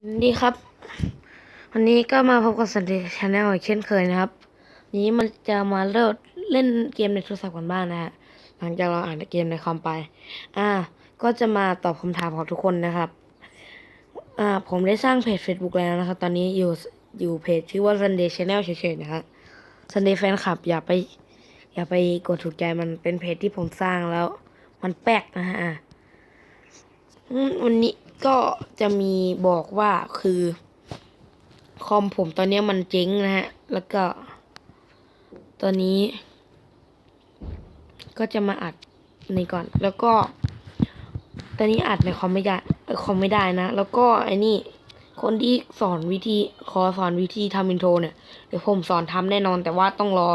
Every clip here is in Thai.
สวัสดีครับ วันนี้ก็มาพบกับสันติชาแนลอีกเช่นเคยนะครับ นี้มันจะมาเล่นเล่นเกมในโทรศัพท์กันบ้างนะฮะหลังจากเราอ่านเกมในคอมไป อ่า ก็จะมาตอบคำถามของทุกคนนะครับ อ่า ผมได้สร้างเพจ Facebook แล้วนะครับ ตอนนี้อยู่อยู่เพจชื่อว่า Sunday Channel เฉยๆนะครับ Sunday Fan Club อย่าไป อย่าไปกดถูกใจมันเป็นเพจที่ผมสร้างแล้ว มันแปลกนะฮะวันนี้ ก็จะมีบอกว่าคือ คอมผมตอนนี้มันเจ๊งนะฮะ แล้วก็ ตอนนี้ ก็จะมาอัดในก่อน แล้วก็ ตอนนี้อัดในคอมไม่ได้คอมไม่ได้นะ แล้วก็ไอ้นี่ คนที่สอนวิธีขอสอนวิธีทำอินโทรเนี่ย เดี๋ยวผมสอนทำแน่นอน แต่ว่าต้องรอ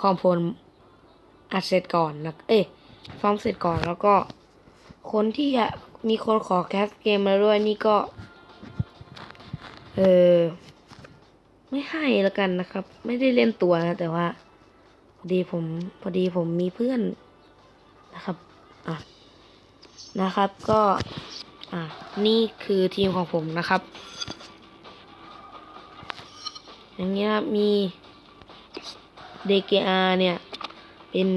คอมผมอัดเสร็จก่อนนะ เอ้ยซ้อมเสร็จก่อนแล้วก็ คนที่มีคนขอแคสเกมมาด้วยนี่ก็ เออ ไม่ให้แล้วกันนะครับ ไม่ได้เล่นตัวนะ แต่ว่า พอดีผม พอดีผมมีเพื่อนนะครับ อะ นะครับ ก็ อะ นี่คือทีมของผมนะครับ อย่างเงี้ยมี DKR เนี่ย เป็น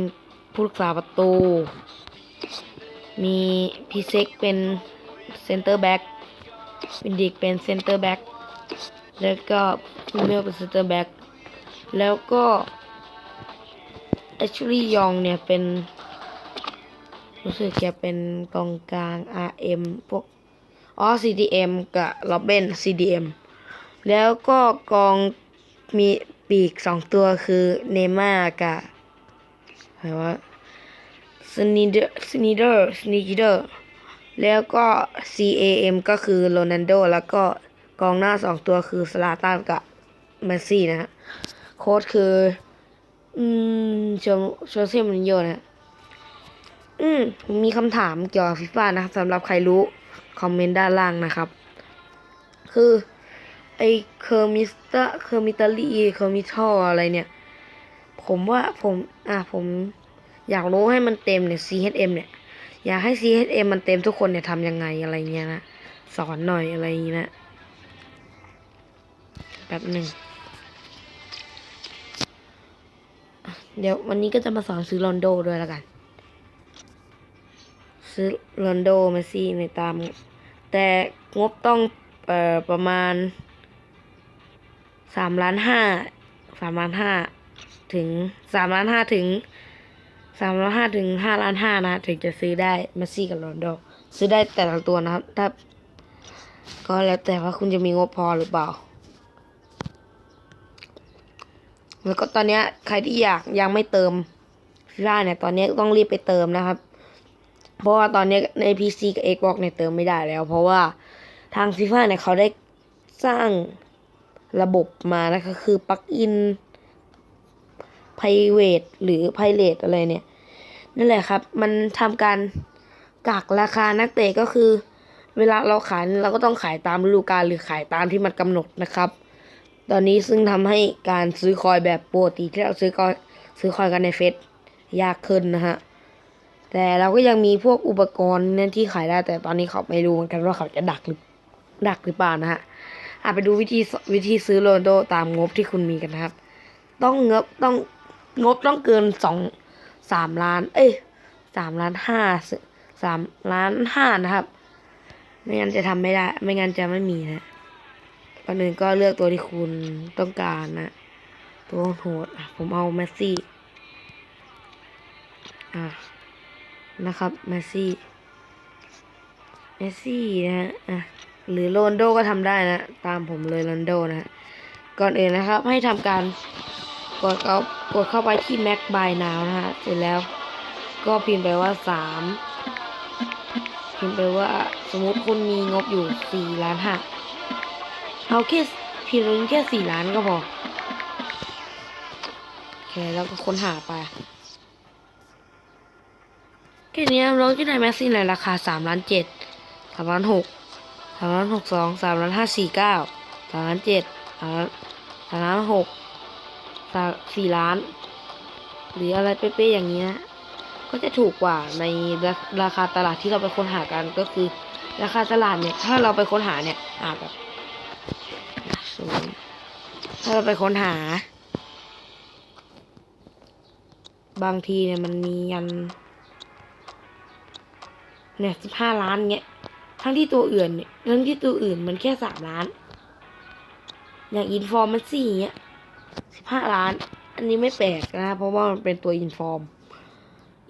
ผู้รักษาประตู มีพีเซ็กเป็นเซนเตอร์แบ็กเป็นดิกเป็นเซนเตอร์แบ็กแล้วก็คุณเมลเป็นเซนเตอร์แบ็กแล้วก็แอชลียองเนี่ยเป็น รู้สึกจะเป็นกองกลาง RM พวกอ๋อ CDM กับโรเบน CDM แล้วก็กองมีปีกสองตัวคือเนม่ากับอะไรวะ สนิเดอร์สนิเดอร์สนิเดอร์แล้วก็ CAM ก็คือโรนัลโดแล้วก็กองหน้าสองตัวคือสลาตันกับเมสซี่นะฮะโค้ดคือ อืมโชโชเซมูรินโญ่นะฮะอืมมีคำถามเกี่ยวกับฟีฟ่านะครับสำหรับใครรู้ คอมเมนต์ด้านล่างนะครับ คือ ไอเคอร์มิสเตอร์เคอร์มิตาลีเคอร์มิทัลอะไรเนี่ย ผมว่าผม อะผม อยากรู้ให้มันเต็มเนี่ย CHM เนี่ย อยากให้ CHM มันเต็มทุกคนเนี่ยทำยังไงอะไรเงี้ยนะ สอนหน่อยอะไรอย่างเงี้ยนะแป๊บหนึ่ง เดี๋ยววันนี้ก็จะมาสอนซื้อลอนโดด้วยแล้วกัน ซื้อลอนโดเมสซี่ในตาม แต่งบต้องเอ่อประมาณสามล้านห้าสามล้านห้าถึงสามล้านห้าถึง สามล้านห้าถึงห้าล้านห้านะ ถึงจะซื้อได้มสซี่กับโรนโด ซื้อได้แต่ละตัวนะครับ ถ้า ก็แล้วแต่ว่าคุณจะมีงบพอหรือเปล่า แล้วก็ตอนนี้ใครที่อยากยังไม่เติมฟีฟ่าเนี่ย ตอนนี้ต้องรีบไปเติมนะครับ เพราะว่าตอนนี้ใน PC กับ Xbox เนี่ยเติมไม่ได้แล้ว เพราะว่าทางฟีฟ่าเนี่ยเขาได้สร้างระบบมานะคะคือปลั๊กอิน private หรือ pirate อะไรเนี่ยนั่นแหละครับ มันทำการกักราคานักเตะก็คือ เวลาเราขายเราก็ต้องขายตามฤดูกาลหรือขายตามที่มันกำหนดนะครับ ตอนนี้ซึ่งทำให้การซื้อคอยแบบปกติที่เราซื้อคอยซื้อคอยกันในเฟซยากขึ้นนะฮะแต่เราก็ยังมีพวกอุปกรณ์นั่นที่ขายได้แต่ตอนนี้เขาไม่รู้เหมือนกันว่าเขาจะดักหรือดักหรือเปล่านะฮะอาไปดูวิธีวิธีซื้อโรนโดตามงบที่คุณมีกันนะครับ ต้องเงบต้อง งบต้องเกินสองสามล้าน เอ้ยสามล้านห้าสามล้านห้านะครับ ไม่งั้นจะทำไม่ได้ ไม่งั้นจะไม่มีนะก่อนอื่นก็เลือกตัวที่คุณต้องการนะ ตัวโหดผมเอาเมสซี่อะนะครับเมสซี่เมสซี่นะฮะอะหรือโรนโดก็ทำได้นะ ตามผมเลยโรนโดนะฮะก่อนอื่นนะครับให้ทำการ กดเอากดเข้าไปที่ Mac by Now นะฮะ เสร็จแล้วก็พิมพ์ไปว่า 3 พิมพ์ไปว่าสมมติคุณมีงบอยู่ 4 ล้านห้าเอาแค่พิมพ์แค่ 4 ล้านก็พอ โอเค แล้วก็ค้นหาไป แค่นี้เราจะได้แม็กซี่ในราคา 3 ล้าน 7 3 ล้าน 6 3 ล้าน 6 2 3 ล้าน 5 4 9 3 ล้าน 7 3ล้าน6 สี่ล้าน หรืออะไรเป๊ะๆอย่างนี้นะก็จะถูกกว่าในราคาตลาดที่เราไปค้นหากันก็คือ ราคาตลาดเนี่ยถ้าเราไปค้นหาเนี่ยหาแบบถ้าเราไปค้นหา บางทีเนี่ยมันมียัน เนี่ยสิบห้าล้านเงี้ยทั้งที่ตัวอื่นเนี่ยทั้งที่ตัวอื่นมันแค่สามล้าน อย่างอินฟอร์มันสี่เงี้ย ห้าล้าน อันนี้ไม่แปลกนะ เพราะว่ามันเป็นตัวอินฟอร์ม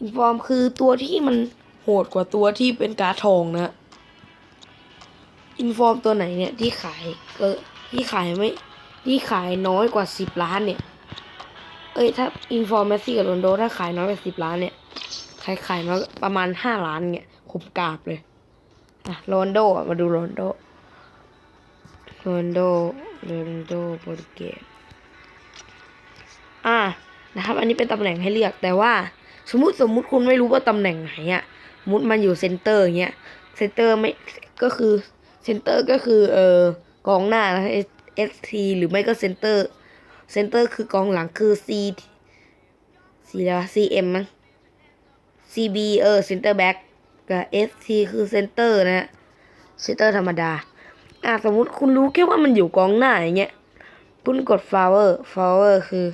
อินฟอร์มคือตัวที่มันโหดกว่าตัวที่เป็นการ์ดทองนะ อินฟอร์มตัวไหนเนี่ยที่ขายเออที่ขายไม่ที่ขายน้อยกว่าสิบล้านเนี่ย เอ้ยถ้าอินฟอร์มแมสซี่กับโรนโดถ้าขายน้อยกว่าสิบล้านเนี่ยขายขายน้อยประมาณห้าล้านเนี่ยคุมกาบเลยอะโรนโดมาดูโรนโดโรนโดโรนโดโปรตุเกส อะนะครับ อันนี้เป็นตำแหน่งให้เลือกแต่ว่า สมมติสมมุติคุณไม่รู้ว่าตำแหน่งไหนอะสมมุติมันอยู่เซนเตอร์อย่างเงี้ยเซนเตอร์ไม่ก็คือเซนเตอร์ก็คือเออกองหน้านะ S T หรือไม่ก็เซนเตอร์เซนเตอร์คือกองหลังคือ C C แล้ว C M มั้ง C B เออเซนเตอร์แบ็กกับ S T คือเซนเตอร์นะฮะเซนเตอร์ธรรมดา อะสมมุติคุณรู้แค่ว่ามันอยู่กองหน้าอย่างเงี้ยคุณกด flower flower คือ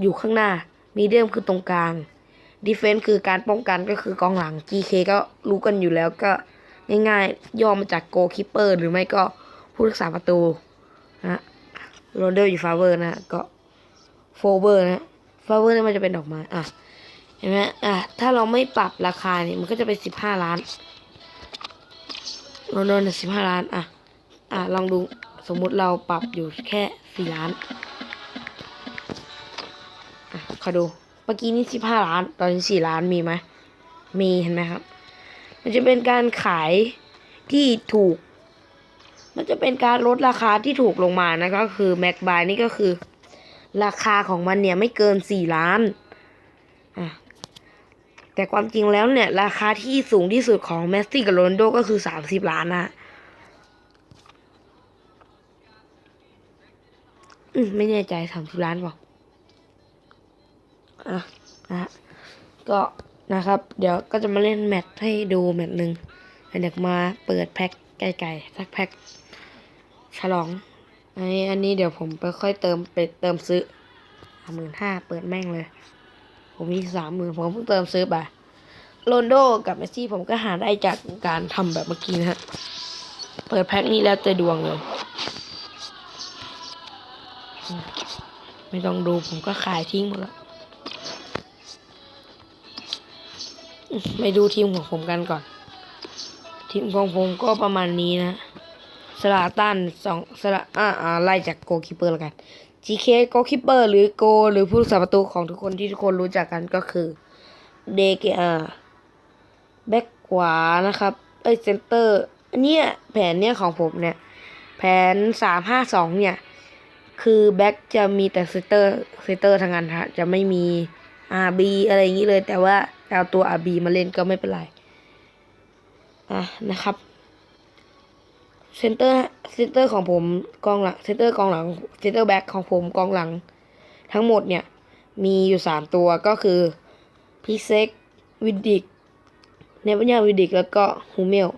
อยู่ข้างหน้า medium คือตรงกลาง defense คือการป้องกันก็คือกองหลัง GK ก็รู้กันอยู่แล้วก็ง่ายๆ ย่อมาจาก goalkeeper หรือไม่ก็ผู้รักษาประตูนะโรนเดลอยู่ flower นะก็ flower นะ flower นี่มันจะเป็นดอกไม้อะเห็นไหมอะถ้าเราไม่ปรับราคาเนี่ยมันก็จะเป็นสิบห้าล้านโรนโดนสิบห้าล้านอะอะลองดูสมมุติเราปรับอยู่แค่สี่ล้าน อะขอดู เมื่อกี้นี่สิบห้าล้าน ตอนนี้สี่ล้านมีไหม มีเห็นไหมครับ มันจะเป็นการขายที่ถูก มันจะเป็นการลดราคาที่ถูกลงมานะก็คือแม็กบายนี่ก็คือ ราคาของมันเนี่ยไม่เกินสี่ล้านอะแต่ความจริงแล้วเนี่ย ราคาที่สูงที่สุดของเมสซี่กับโรนโดก็คือสามสิบล้านนะอืมไม่แน่ใจสามสิบล้านเปล่า อะนะฮะก็นะครับ เดี๋ยวก็จะมาเล่นแมตช์ให้ดูแมตช์หนึ่งเดี๋ยวมาเปิดแพ็คไก่ๆสักแพ็คฉลองไออันนี้เดี๋ยวผมไปค่อยเติมไปเติมซื้อสามหมื่นห้าเปิดแม่งเลย ผมมีสามหมื่นผมเพิ่งเติมซื้อไปโรนโดกับเมสซี่ผมก็หาได้จากการทำแบบเมื่อกี้นะฮะ เปิดแพ็คนี้แล้วจะดวงเลย ไม่ต้องดูผมก็ขายทิ้งหมดแล้ว ไปดูทีมของผมกันก่อน ทีมของผมก็ประมาณนี้นะสลาตันสองสลาอ่าอ่าไล่จากโกคิปเปอร์แล้วกัน GK โกคิปเปอร์หรือโก หรือผู้รักษาประตูของทุกคนที่ทุกคนรู้จักกันก็คือเดเกอาแบ็กขวานะครับ เอ้ยเซนเตอร์อันเนี้ยแผนเนี้ยของผมเนี่ย แผนสามห้าสองเนี่ย คือแบ็กจะมีแต่เซนเตอร์เซนเตอร์ทางนั้นฮะจะไม่มี RB อะไรอย่างนี้เลยแต่ว่า เอาตัว RB มาเล่นก็ไม่เป็นไร อะนะครับ เซนเตอร์ เซนเตอร์ของผมกองหลัง เซนเตอร์กองหลัง เซนเตอร์แบ็กของผมกองหลัง ทั้งหมดเนี่ย มีอยู่สามตัวก็คือพิเซกวิดิก เนปัญญาวิดิก แล้วก็ฮูเมล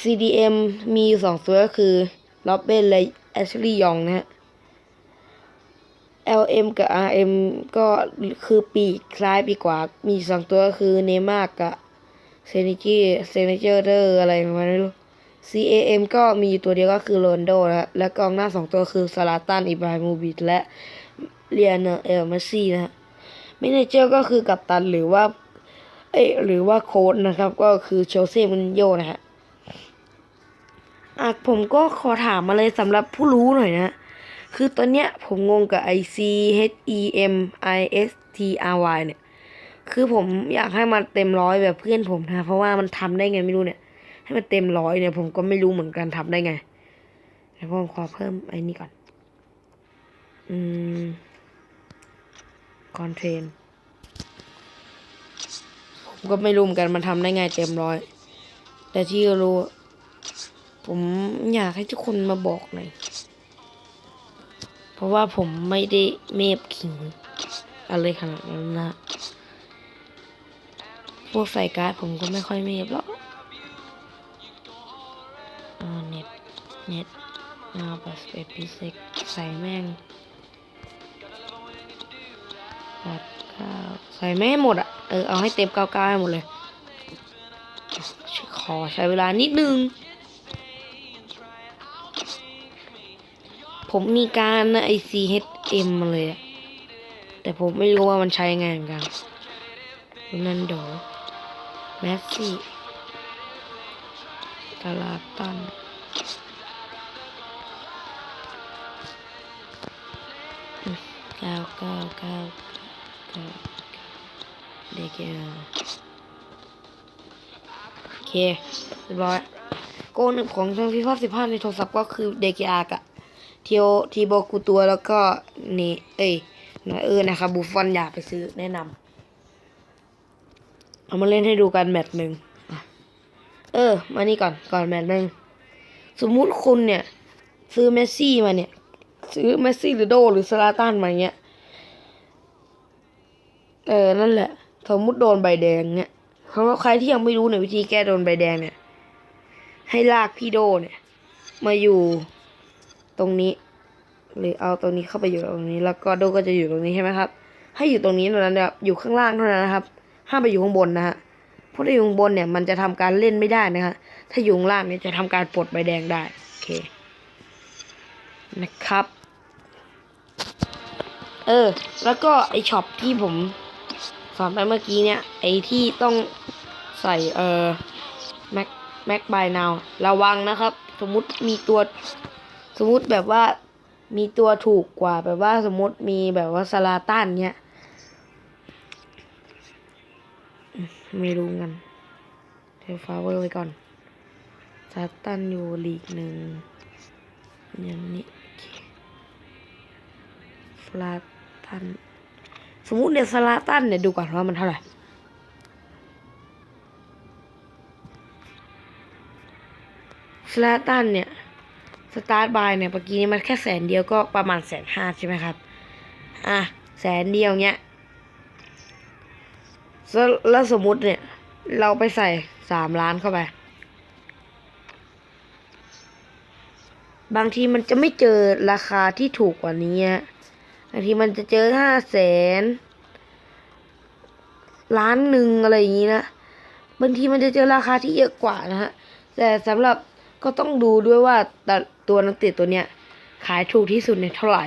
CDM มีอยู่สองตัวก็คือล็อบเบนและแอชลีย์ยองนะฮะ LM กับ RM ก็คือปีกซ้ายปีกขวา มีสองตัวก็คือเนมาร์กับเซนิจีเซนิเจอร์อะไรประมาณนั้ CAM ก็มีอยู่ตัวเดียวก็คือโรนโดนะฮะและกองหน้าสองตัวคือซาลาตันอิบราฮิโมวิชและเลียนเอลเมสซี่นะฮะเมเนเจอร์ก็คือกัปตันหรือว่าเอ้หรือว่าโค้ดนะครับ ก็คือโชเซ่มุนโยนะฮะอะผมก็ขอถามมาเลยสำหรับผู้รู้หน่อยนะ คือตอนเนี้ยผมงงกับ I C H E M I S T R Y เนี่ย คือผมอยากให้มันเต็มร้อยแบบเพื่อนผมนะ เพราะว่ามันทำได้ไงไม่รู้เนี่ย ให้มันเต็มร้อยเนี่ย ผมก็ไม่รู้เหมือนกันทำได้ไงเดี๋ยวผมขอเพิ่มไอ้นี่ก่อน อืมคอนเทนผมก็ไม่รู้เหมือนกันมันทำได้ไงเต็มร้อย แต่ที่รู้ ผมอยากให้ทุกคนมาบอกหน่อย เพราะว่าผมไม่ได้เมฟขิงอะไรขนาดนั้นนะพวกใส่การ์ดผมก็ไม่ค่อยเมฟหรอกเน็ตเน็ตนาปัสเปพิเศษใส่แม่งแปดเก้าใส่ไม่ให้หมดอะ เออ เอาให้เต็มเก้าเก้าให้หมดเลย ขอใช้เวลานิดนึง ผมมีการไอ CHM มาเลยอะแต่ผมไม่รู้ว่ามันใช้ไงเหมือนกันนันโดแมสซี่ตาลาตันเก้าเก้าเก้าเก้าเด็กอะโอเคเรียบร้อยโกนึ่งของทางฟีฟ่าสิบห้าในโทรศัพท์ก็คือเด็กอากะ ทียวทีโบกูตัวแล้วก็นี่เอ้ยนอยเออนะครับบูฟอนอยากไปซื้อแนะนำเอามาเล่นให้ดูกันแมตช์หนึ่งเออ มานี่ก่อนก่อนแมตช์หนึ่งสมมุติคุณเนี่ย ซื้อเมสซี่มาเนี่ย ซื้อเมสซี่หรือโดหรือซาลาตันมาเงี้ยเออนั่นแหละ สมมุติโดนใบแดงเนี่ยสำหรับใครที่ยังไม่รู้เนี่ยวิธีแก้โดนใบแดงเนี่ย ให้ลากพี่โดเนี่ย มาอยู่ ตรงนี้ หรือเอาตรงนี้เข้าไปอยู่ตรงนี้ แล้วก็โดก็จะอยู่ตรงนี้ใช่ไหมครับ ให้อยู่ตรงนี้เท่านั้นนะครับอยู่ข้างล่างเท่านั้นนะครับ ห้ามไปอยู่ข้างบนนะฮะเพราะถ้าอยู่ข้างบนเนี่ยมันจะทำการเล่นไม่ได้นะฮะถ้าอยู่ข้างล่างเนี่ยจะทำการปลดใบแดงได้โอเคนะครับ เออ แล้วก็ไอช็อปที่ผมสอนไปเมื่อกี้เนี่ย ไอที่ต้องใส่เออแม็กแม็กบายนาวระวังนะครับ สมมุติมีตัว สมมติแบบว่ามีตัวถูกกว่าแบบว่าสมมติมีแบบว่าสลาตันเนี่ยไม่รู้กันเทฟาเวอร์ไว้ก่อนสาตันอยู่ลีกหนึ่งอย่างนี้โอเคสลาตัน สมมติเนี่ยสลาตันเนี่ยดูก่อนว่ามันเท่าไหร่สลาตันเนี่ย ตาร์ทบายเนี่ยเมื่อกี้นี้มันแค่แสนเดียวก็ประมาณแสนห้าใช่ไหมครับ อะแสนเดียวเนี้ยแล้วสมมุติเนี่ย เราไปใส่สามล้านเข้าไป บางทีมันจะไม่เจอราคาที่ถูกกว่านี้บางทีมันจะเจอห้าแสนล้านหนึ่งอะไรอย่างนี้นะบางทีมันจะเจอราคาที่เยอะกว่านะฮะแต่สำหรับ ก็ต้องดูด้วยว่าแต่ตัวนักเตะตัวเนี้ยขายถูกที่สุดในเท่าไหร่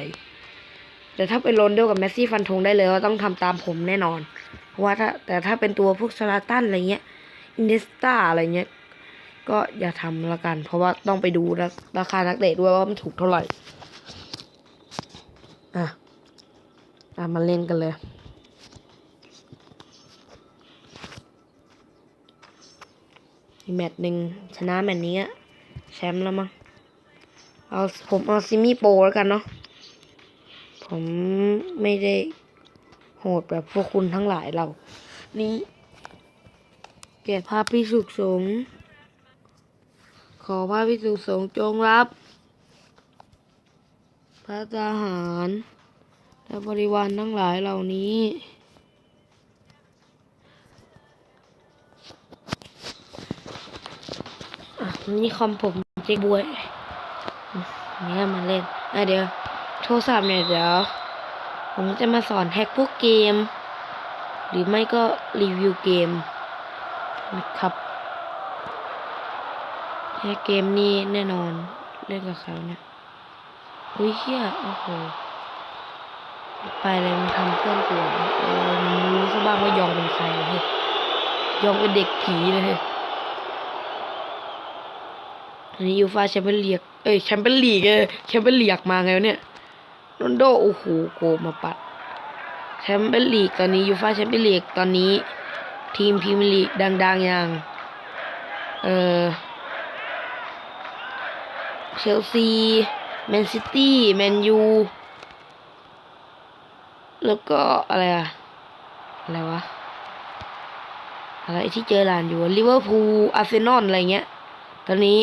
แต่ถ้าเป็นโรนโดกับเมสซี่ฟันธงได้เลยว่าต้องทำตามผมแน่นอน เพราะว่าถ้าแต่ถ้าเป็นตัวพวกซาลาตันอะไรเงี้ย อินเดสตาอะไรเงี้ย ก็อย่าทำละกัน เพราะว่าต้องไปดูราราคานักเตะด้วยว่ามันถูกเท่าไหร่ อะามาเล่นกันเลย แมตช์หนึ่งชนะแมตช์นี้ แชมป์แล้วมั้งเอาผมเอาซิมี่โปรแล้วกันเนาะผมไม่ได้โหดแบบพวกคุณทั้งหลายเรา นี่เก็บภาพพิสุขสงฆ์ขอภาพพิสุขสงฆ์จงรับ พระทหาร และบริวารทั้งหลายเหล่านี้ นี่คอมผมเจ๊บวยอืมนี่ยมาเล่นอะเดี๋ยว โทรศัพท์เนี่ยเดี๋ยว ผมจะมาสอนแฮกพวกเกม หรือไม่ก็รีวิวเกมนะครับแฮกเกมนี่แน่นอนเล่นกับเขาเนี่ยอุ้ยเฮียโอ้โหไปเลยมันทำเพื่อนกูเอเออมันรู้ซะบ้างว่ายองเป็นใครเลยยองเป็นเด็กผีเลย อันนี้ยูฟาแชมเปี้ยนลีกเอ้ยแชมเปี้ยนลีกเออแชมเปี้ยนลีกมาไงวะเนี่ยโรนโดโอ้โหโกมาปัดแชมเปี้ยนลีกตอนนี้ยูฟาแชมเปี้ยนลีกตอนนี้ ทีมพรีเมียร์ลีกดังๆอย่างเออเชลซีแมนซิตี้แมนยูแล้วก็อะไรอะอะไรวะ อะไรที่เจอหลานอยู่ลิเวอร์พูลอาร์เซนอลอะไรเงี้ย ตอนนี้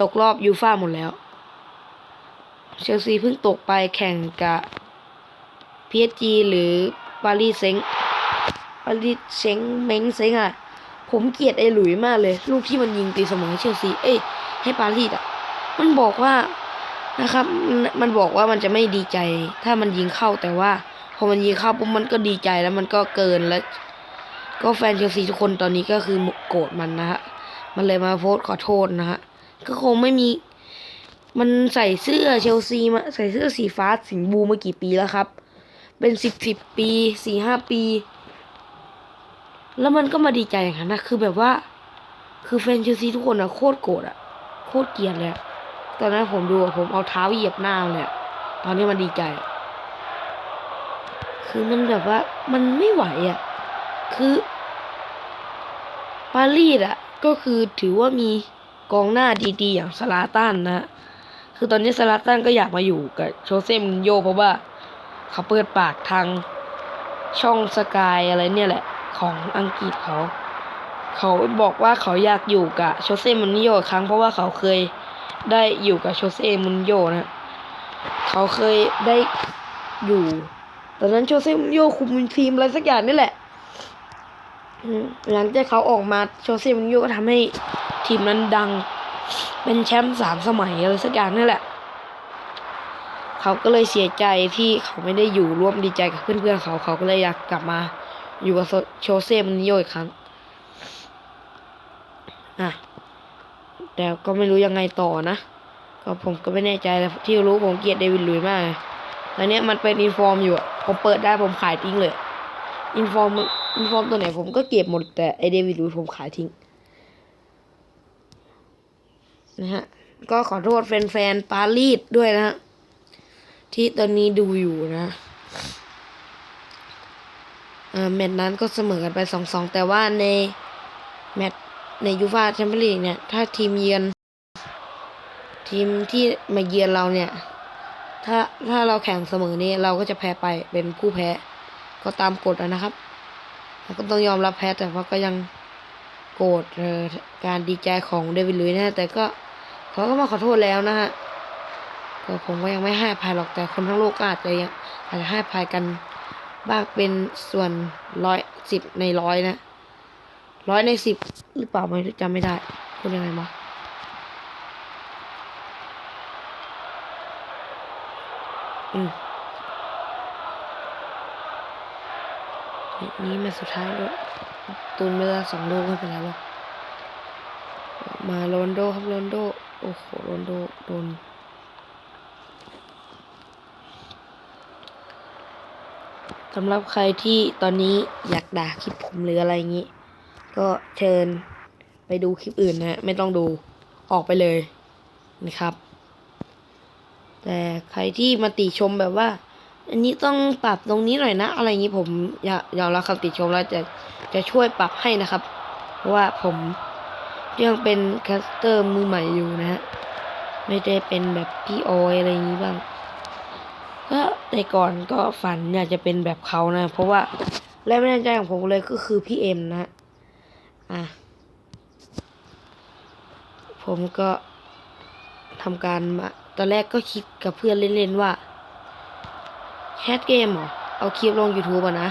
ตกรอบยูฟ่าหมดแล้ว เชลซีเพิ่งตกไปแข่งกับ PSG หรือปารีสเซงปารีสเซงเม้งเซงอะ ผมเกลียดไอ้หลุยมากเลย ลูกที่มันยิงตีเสมอให้เชลซี เอ้ย ให้ปารีสอะ มันบอกว่านะครับ มันบอกว่ามันจะไม่ดีใจ ถ้ามันยิงเข้าแต่ว่า พอมันยิงเข้าปุ๊บมันก็ดีใจแล้วมันก็เกินแล้ว ก็แฟนเชลซีทุกคนตอนนี้ก็คือโกรธมันนะฮะ มันเลยมาโพสขอโทษนะฮะ ก็คงไม่มี มันใส่เสื้อเชลซีมาใส่เสื้อสีฟ้าสีบลูมากี่ปีแล้วครับ เป็นสิบสิบปีสี่ห้าปี แล้วมันก็มาดีใจอย่างนั้นนะคือแบบว่า คือแฟนเชลซีทุกคนอะโคตรโกรธอะโคตรเกลียดเลยตอนนั้นผมดูผมเอาเท้าเหยียบหน้าเลยตอนนี้มันดีใจ คือมันแบบว่ามันไม่ไหวอะคือปารีสอะก็คือถือว่ามี กองหน้าดีๆอย่างสลาตันนะคือตอนนี้สลาตันก็อยากมาอยู่กับโชเซ่มูรินโญ่เพราะว่าเขาเปิดปากทางช่องสกายอะไรเนี่ยแหละ ของอังกฤษเขา เขาบอกว่าเขาอยากอยู่กับโชเซ่มูรินโญ่อีกครั้งเพราะว่าเขาเคยได้อยู่กับโชเซ่มูรินโญ่นะเขาเคยได้อยู่ตอนนั้นโชเซ่มูรินโญ่คุมทีมอะไรสักอย่างนี่แหละหลังจากเขาออกมาโชเซ่มูรินโญ่ก็ทำให้ ทีมนั้นดัง เป็นแชมป์สามสมัยอะไรสักอย่างนี่แหละ เขาก็เลยเสียใจที่เขาไม่ได้อยู่ร่วมดีใจกับเพื่อนๆเขา เขาก็เลยอยากกลับมา อยู่กับโชเซ่มูรินโญ่อีกครั้งอะแต่ก็ไม่รู้ยังไงต่อนะก็ผมก็ไม่แน่ใจแต่ที่รู้ผมเกลียดเดวิดลุยมากตอนนี้มันเป็นอินฟอร์มอยู่อะผมเปิดได้ผมขายทิ้งเลยอินฟอร์มอินฟอร์มตัวไหนผมก็เก็บหมดแต่ไอเดวิดลุยผมขายทิ้ง นะฮะ ก็ขอโทษแฟนๆปารีสด้วยนะฮะ ที่ตอนนี้ดูอยู่นะเออแมตช์นั้นก็เสมอกันไปสองสองแต่ว่าในแมตช์ในยูฟาแชมเปี้ยนลีกเนี่ย ถ้าทีมเยือน ทีมที่มาเยือนเราเนี่ย ถ้าถ้าเราแข่งเสมอนี่เราก็จะแพ้ไปเป็นผู้แพ้ ก็ตามกฎนะครับเราก็ต้องยอมรับแพ้แต่ว่าก็ยังโกรธการดีใจของเดวิดลุยนะแต่ก็ เขาก็มาขอโทษแล้วนะฮะก็ผมก็ยังไม่ให้ภัยหรอกแต่คนทั้งโลกก็อาจจะยังอาจจะให้ภัยกันบ้างเป็นส่วนร้อยสิบในร้อยนะร้อยในสิบหรือเปล่าไม่จำไม่ได้พูดยังไงมาอืมนี้มาสุดท้ายด้วยตุนเวลาสองโลกไม่เป็นไรหรอกมาโรนโดครับโรนโด โอ้โหโรนโดโดนสำหรับใครที่ตอนนี้อยากด่าคลิปผมหรืออะไรอย่างนี้ ก็เชิญไปดูคลิปอื่นนะฮะไม่ต้องดูออกไปเลยนะครับ แต่ใครที่มาติชมแบบว่า อันนี้ต้องปรับตรงนี้หน่อยนะ อะไรอย่างนี้ผมอยากยอมรับคำติชมแล้วจะจะช่วยปรับให้นะครับ เพราะว่าผม ยังเป็นแคสเตอร์มือใหม่อยู่นะฮะ ไม่ได้เป็นแบบพี่ออยอะไรอย่างนี้บ้าง ก็แต่ก่อนก็ฝันอยากจะเป็นแบบเขานะ เพราะว่าแรงบันดาลใจของผมเลยก็คือพี่เอ็มนะอะ ผมก็ทำการมา ตอนแรกก็คิดกับเพื่อนเล่นๆว่าแคสเกมเหรอ เอาคลิปลง YouTube อะนะ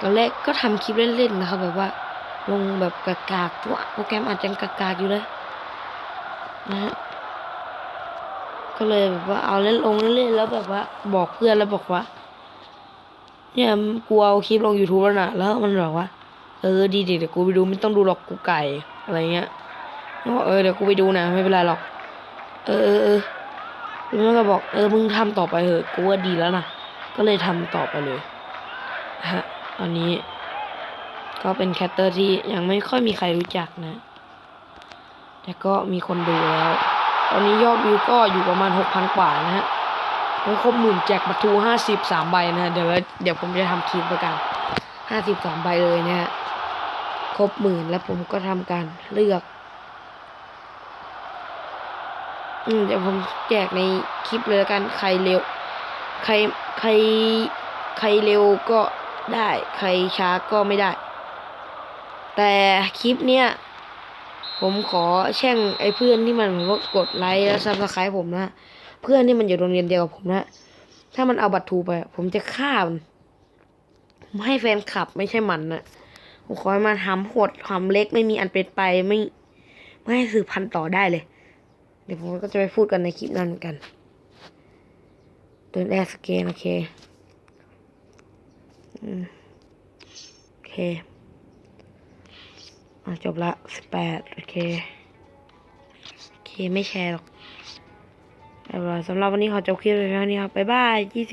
ตอนแรกก็ทำคลิปเล่นๆนะครับแบบว่า ลงแบบกากๆตัวโปรแกรมอาจจะกากๆอยู่เลยนะฮะก็เลยแบบว่าเอาเล่นลงเล่นๆแล้วแบบว่า บอกเพื่อนแล้วบอกว่า เนี่ยกูเอาคลิปลง YouTube แล้วนะแล้วมันบอกว่า เออดีเดี๋ยวกูไปดูไม่ต้องดูหรอกกูไก่อะไรเงี้ยแล้วบอกเออเดี๋ยวกูไปดูนะไม่เป็นไรหรอก เออเออเออแล้วมันก็บอกเออมึงทำต่อไปเถอะกูว่าดีแล้วนะก็เลยทำต่อไปเลยฮะตอนนี้ ก็เป็นแคตเตอร์ที่ยังไม่ค่อยมีใครรู้จักนะ แต่ก็มีคนดูแล้ว ตอนนี้ยอดวิวก็อยู่ประมาณหกพันกว่านะฮะไม่ครบหมื่นแจกประตูห้าสิบสามใบนะฮะเดี๋ยวเดี๋ยวผมจะทำคลิปประกันห้าสิบสามใบเลยนะฮะครบหมื่นแล้วผมก็ทำการเลือก อืมเดี๋ยวผมแจกในคลิปเลยละกันใครเร็ว ใครใครใครเร็วก็ได้ ใครช้าก็ไม่ได้ แต่คลิปเนี้ยผมขอแช่งไอ้เพื่อนที่มันว่ากดไลค์แล้วซับสไครต์ผมนะเพื่อนที่มันอยู่โรงเรียนเดียวกับผมนะ ถ้ามันเอาบัตรทูไป ผมจะฆ่ามันผมให้แฟนคลับไม่ใช่มันนะผมขอให้มันทำโหดทำเล็กไม่มีอันเป็นไปไม่ไม่ให้สืบพันธุ์ต่อได้เลย เดี๋ยวผมก็จะไปพูดกันในคลิปนั้นเหมือนกันเดินแอร์สเกนโอเคอืมโอเค จบละสิบแปดโอเค โอเค ไม่แชร์หรอกเอาล่ะสำหรับวันนี้ขอจบคลิปไปเพียงเท่านี้ครับ บ๊ายบายยี่สิบ